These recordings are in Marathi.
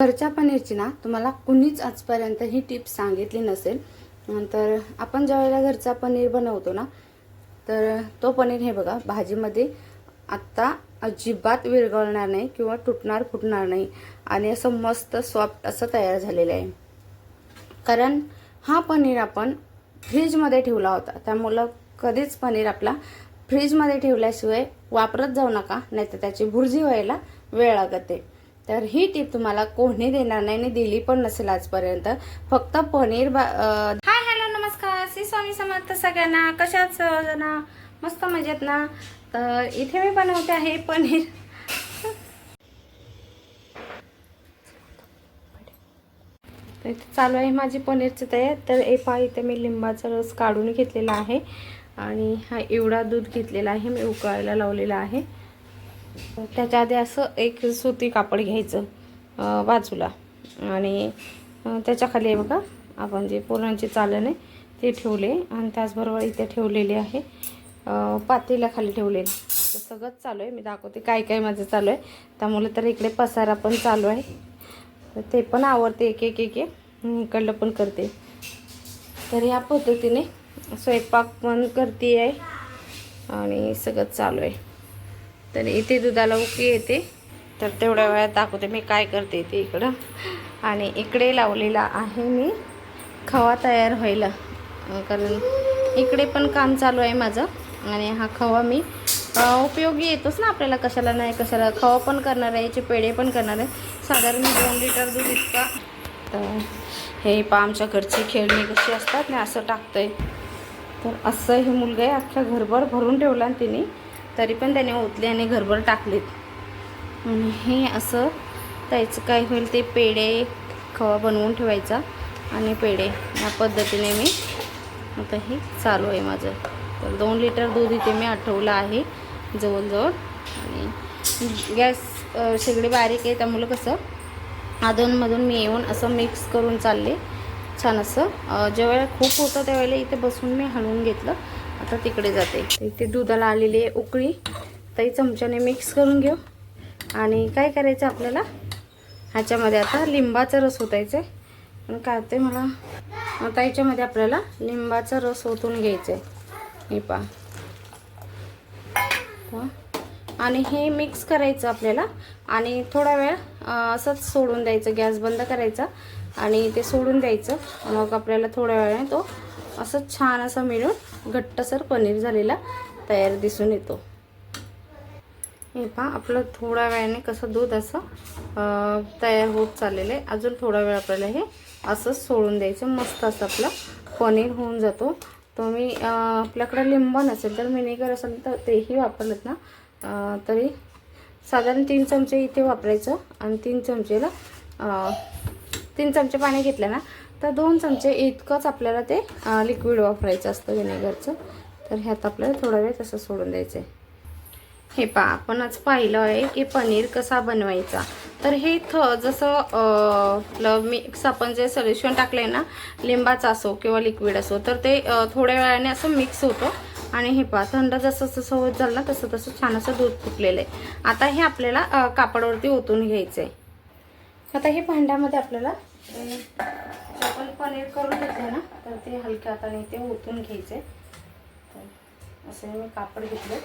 घरच्या पनीरची ना तुम्हाला कुणीच आजपर्यंत ही टिप्स सांगितली नसेल. नंतर आपण ज्यावेळेला घरचा पनीर बनवतो ना तर तो पनीर हे बघा भाजीमध्ये आत्ता अजिबात विरघळणार नाही किंवा तुटणार फुटणार नाही आणि असं मस्त सॉफ्ट असं तयार झालेलं आहे. कारण हा पनीर आपण फ्रीजमध्ये ठेवला होता. त्यामुळं कधीच पनीर आपला फ्रीजमध्ये ठेवल्याशिवाय वापरत जाऊ नका नाहीतर त्याची भुर्जी व्हायला वेळ लागते. तर ही टीप तुम्हाला कोणी देणार नाही आणि दिली पण नसेल आजपर्यंत. फक्त पनीर हाय हॅलो नमस्कार. श्री स्वामी समर्थ सगळ्यांना. कशाच ना मस्त मजेत ना? तर इथे मी बनवते आहे पनीर. तर इथे चालू आहे माझी पनीरची तयार. तर ए पा इथे मी लिंबाचा रस काढून घेतलेला आहे. आणि हा एवढा दूध घेतलेला आहे. मी उकळायला लावलेला आहे. त्याच्या आधी असं एक सुती कापड घ्यायचं बाजूला. आणि त्याच्याखाली त्याच्याखाली आहे बघा आपण जे पुरणचे चालन आहे ते ठेवले. आणि त्याचबरोबर इथे ठेवलेले आहे पातेल्या खाली ठेवलेले. सगळंच चालू आहे. मी दाखवते काय काय माझं चालू आहे. त्यामुळे तर इकडे पसारा पण चालू आहे. ते पण आवडते एक एक एक इकडलं पण करते. तर या पद्धतीने स्वयंपाक पण करते आहे. आणि सगळं चालू आहे. तर इथे दुधाला उकी येते. तर तेवढ्या वेळात दाखवते मी काय करते ते इकडं. आणि इकडे लावलेला आहे मी खवा तयार व्हायला. कारण इकडे पण काम चालू आहे माझं. आणि हा खवा मी उपयोगी येतोच ना आपल्याला कशाला नाही कशाला खवा पण करणार आहे याचे पेढे पण करणार आहे. साधारण दोन लिटर दूध इतका. तर हे पा आमच्या घरची खेळणी कशी असतात ना असं टाकतंय. तर असं हे मुलगा आहे अख्ख्या घरभर भरून ठेवला आणि तिने. तरी पण त्याने ओतले आणि घरभर टाकलेत. आणि हे असं त्याचं काय होईल ते पेढे खवा बनवून ठेवायचा आणि पेढे या पद्धतीने मी आता हे चालू आहे माझं. तर दोन लिटर दूध इथे मी आठवलं आहे जवळजवळ. आणि गॅस शेगडी बारीक आहे त्यामुळं कसं अधूनमधून मी येऊन असं मिक्स करून चालले. छान असं जेव्हा ज्यावेळेला खूप होतं त्यावेळेला इथे बसून मी हलवून घेतलं. आता तिकडे जाते. इथे दुधाला आलेली आहे उकळी. तरी चमच्याने मिक्स करून घेऊ. आणि काय करायचं आपल्याला? ह्याच्यामध्ये आता लिंबाचा रस ओतायचा आहे पण काय होते मला. आता याच्यामध्ये आपल्याला लिंबाचा रस ओतून घ्यायचा आहे हे पहा. आणि हे मिक्स करायचं आपल्याला. आणि थोडा वेळ असंच सोडून द्यायचं. गॅस बंद करायचा. आणि ते सोडून द्यायचं. मग आपल्याला थोड्या वेळाने तो असं छान असं मिळून घट्टसर पनीर झालेला तयार दिसून येतो. हे पहा आपलं थोड्या वेळाने कसं दूध असं तयार होत चाललेलं आहे. अजून थोडा वेळ आपल्याला हे असंच सोडून द्यायचं. मस्त असं आपलं पनीर होऊन जातो. तुम्ही आपल्याकडे लिंब नसेल तर व्हिनेगर असेल तर तेही वापरलेत ना. तरी साधारण तीन चमचे इथे वापरायचं आणि तीन चमचेला तीन चमचे पाणी घेतलं ना तर दोन चमचे इतकंच आपल्याला ते लिक्विड वापरायचं असतं व्हिनेगरचं तर ह्यात आपल्याला थोडा वेळ तसं सोडून द्यायचं आहे हे पा आपण आज पाहिलं आहे की पनीर कसा बनवायचा. तर हे थ जसं आपलं मिक्स आपण जे सोल्युशन टाकलं आहे ना लिंबाचं असो किंवा लिक्विड असो तर ते थोड्या वेळाने असं मिक्स होतं. आणि हे पा थंड जसं जसं होत झालं ना तसं तसं छान असं दूध फुटलेलं आहे. आता हे आपल्याला कापडवरती कापडावरती ओतून घ्यायचं आहे आता हे भांड्यामध्ये आपल्याला आपण पनीर करून घेतलं ना तर ते हलक्या हाताने ते ओतून घ्यायचे. असे तर मी कापड घेतलं.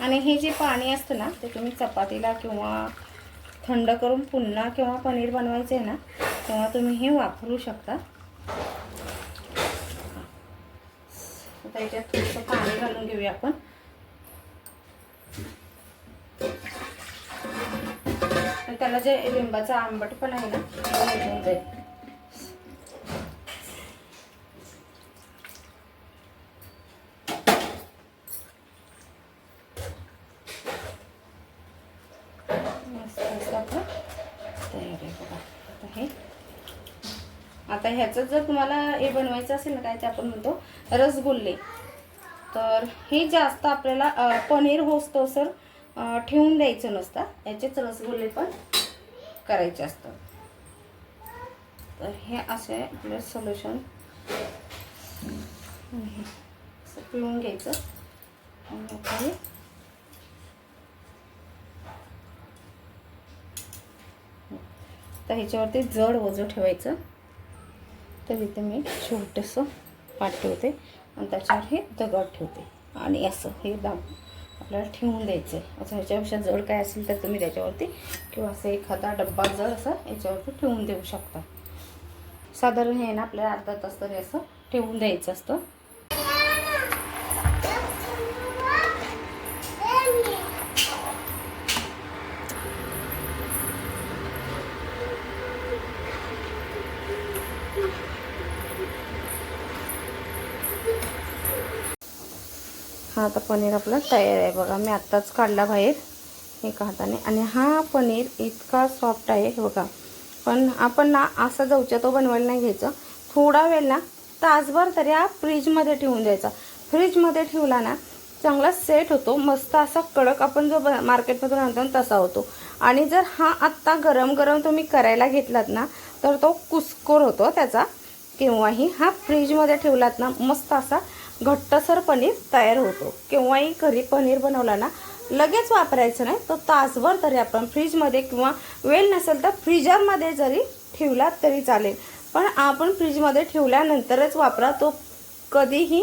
आणि हे जे पाणी असतं ना ते तुम्ही चपातीला किंवा थंड करून पुन्हा किंवा पनीर बनवायचं आहे ना तेव्हा तुम्ही हे वापरू शकता. आता याच्यात थोडंसं पाणी घालून घेऊया आपण. आणि त्याला जे लिंबाचा आंबट पण आहे ना ते निघून जाईल. मस्त आता ह्याचं जर तुम्हाला हे बनवायचं असेल ना काय ते आपण म्हणतो रसगुल्ले. तर हे जास्त आपल्याला पनीर होसतो सर ठेवून द्यायचं नसतं. याचेच रसगुल्ले पण करायचे असतात. तर हे असे आपलं सोल्युशन असं पिळून घ्यायचं. आणि तर ह्याच्यावरती जड वजं ठेवायचं. तर इथे मी छोटंसं पाठ ठेवते. आणि त्याच्यावर हे दगड ठेवते. आणि असं हे दाब आपल्याला ठेवून द्यायचं आहे असं ह्याच्यापेक्षा जड काय असेल तर तुम्ही त्याच्यावरती किंवा असं एखादा डब्बा जड असं याच्यावरती ठेवून देऊ शकता. साधारण हे ना आपल्याला अर्धा तास तरी असं ठेवून द्यायचं असतं. हा आता पनीर आपला तयार आहे बघा. मी आत्ताच काढला बाहेर एका हाताने. आणि हा पनीर इतका सॉफ्ट आहे बघा. पण आपण ना असा जाऊच्या तो बनवायला नाही घ्यायचा. थोडा वेळ ना तासभर तरी हा फ्रीजमध्ये ठेवून द्यायचा. फ्रीजमध्ये ठेवला ना चांगला सेट होतो. मस्त असा कडक आपण जो ब मार्केटमधून आणतो ना तसा होतो. आणि जर हा आत्ता गरम गरम तुम्ही करायला घेतलात ना तर तो कुसकोर होतो त्याचा. केव्हाही हा फ्रीजमध्ये ठेवलात ना मस्त असा घट्टसर पनीर तयार होतो. केव्हाही घरी पनीर बनवला ना लगेच वापरायचं नाही तो तासभर तरी आपण फ्रीजमध्ये किंवा वेल नसेल तर फ्रीजरमध्ये जरी ठेवला तरी चालेल. पण आपण फ्रीजमध्ये ठेवल्यानंतरच वापरा तो कधीही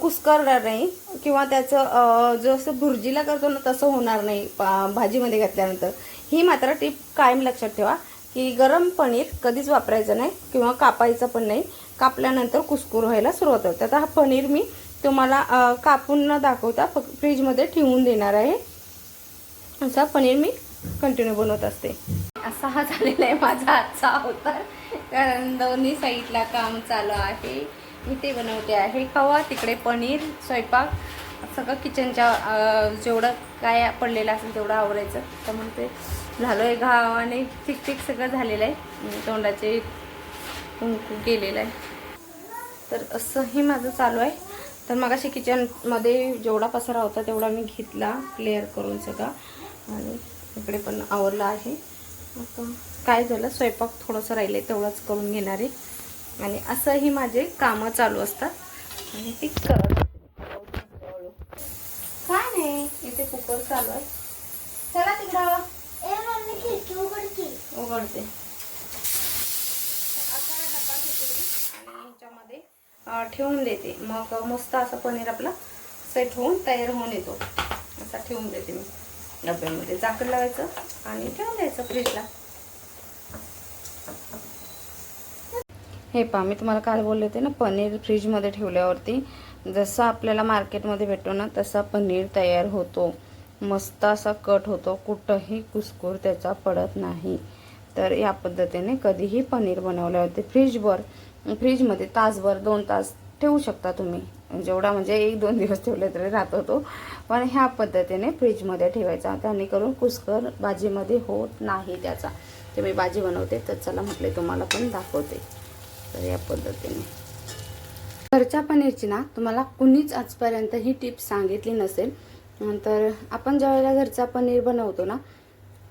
कुस्करणार नाही किंवा त्याचं जसं भुर्जीला करतो ना तसं होणार नाही भाजीमध्ये घातल्यानंतर. ही मात्र टीप कायम लक्षात ठेवा. की गरम पनीर कधीच वापरायचं नाही किंवा कापायचं पण नाही. कापल्यानंतर कुसकूर व्हायला सुरुवात होते. आता हा पनीर मी तुम्हाला कापून न दाखवता फक्त फ्रीजमध्ये ठेवून देणार आहे. असा पनीर मी कंटिन्यू बनवत असते. असा हा झालेला आहे माझा आजचा होता कारण दोन्ही साईडला काम चालू आहे. मी ते बनवते आहे. खवा तिकडे पनीर स्वयंपाक सगळं किचनच्या जेवढं काय पडलेलं असेल तेवढं आवरायचं. त्यामुळे ते झालो आहे घावाने ठीक ठीक सगळं झालेलं आहे. म्हणजे तोंडाचे कुंकू गेलेलं आहे. तर असंही माझं चालू आहे. तर मग अशी किचनमध्ये जेवढा पसारा होता तेवढा मी घेतला क्लिअर करून सगळा. आणि इकडे पण आवरला आहे. आता काय झालं स्वयंपाक थोडंसं राहिलं आहे तेवढंच करून घेणार आहे. आणि असंही माझे कामं चालू असतात. आणि ती करत काय नाही इथे कुकर चालू आहे. चला तिकडं. उघडते. ह्याच्यामध्ये ठेवून देते. मग मस्त असं पनीर आपला सेट होऊन तयार होऊन येतो. असा ठेवून देते मी डब्यामध्ये. झाकण लावायचं आणि ठेवून द्यायचं फ्रीजला. हे पहा मी तुम्हाला काल बोलले होते ना पनीर फ्रीजमध्ये ठेवल्यावरती. जसं आपल्याला मार्केटमध्ये भेटतो ना तसा पनीर तयार होतो. मस्त असा कट होतो. कुठंही कुसकूर त्याचा पडत नाही. तर या पद्धतीने कधीही पनीर बनवल्यावरती फ्रीजवर फ्रीजमध्ये तासभर दोन तास ठेवू शकता तुम्ही. जेवढा म्हणजे एक दोन दिवस ठेवले तरी राहत होतो. पण ह्या पद्धतीने फ्रीजमध्ये ठेवायचा. त्याने करून कुसकर भाजीमध्ये होत नाही त्याचा. ते मी भाजी बनवते तर चला म्हटले तुम्हाला पण दाखवते. तर या पद्धतीने. घरच्या पनीरची ना तुम्हाला कुणीच आजपर्यंत ही टिप सांगितली नसेल. नंतर आपण ज्यावेळेला घरचा पनीर बनवतो ना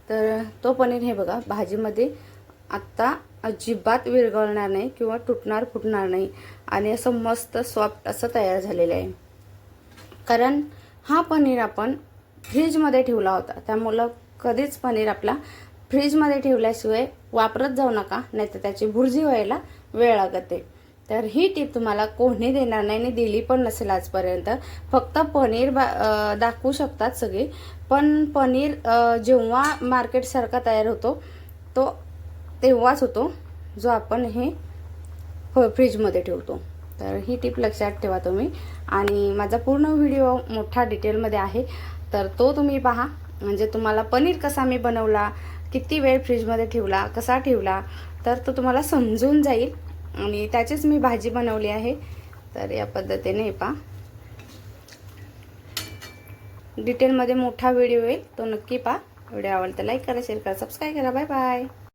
तर तो पनीर हे बघा भाजीमध्ये आत्ता अजिबात विरघळणार नाही किंवा तुटणार फुटणार नाही आणि असं मस्त सॉफ्ट असं तयार झालेलं आहे. कारण हा पनीर आपण फ्रीजमध्ये ठेवला होता. त्यामुळं कधीच पनीर आपला फ्रीजमध्ये ठेवल्याशिवाय वापरत जाऊ नका नाहीतर त्याची भुर्जी व्हायला वेळ लागते. तर ही टीप तुम्हाला कोणी देणार नाही आणि दिली पण नसेल आजपर्यंत. फक्त पनीर बा दाखवू शकतात सगळे. पण पनीर जेव्हा मार्केटसारखा तयार होतो तो तेव्हाच होतो जो आपण हे फ्रीजमध्ये ठेवतो. तर ही टीप लक्षात ठेवा तुम्ही. आणि माझा पूर्ण व्हिडिओ मोठा डिटेलमध्ये आहे. तर तो तुम्ही पहा. म्हणजे तुम्हाला पनीर कसा मी बनवला किती वेळ फ्रीजमध्ये ठेवला कसा ठेवला तर तो तुम्हाला समजून जाईल. आणि त्याचीच मी भाजी बनवली आहे. तर या पद्धतीने हे पहा. डिटेलमध्ये मोठा व्हिडिओ येईल. तो नक्की पहा. व्हिडिओ आवडता लाईक करा शेअर करा सबस्क्राईब करा. Bye bye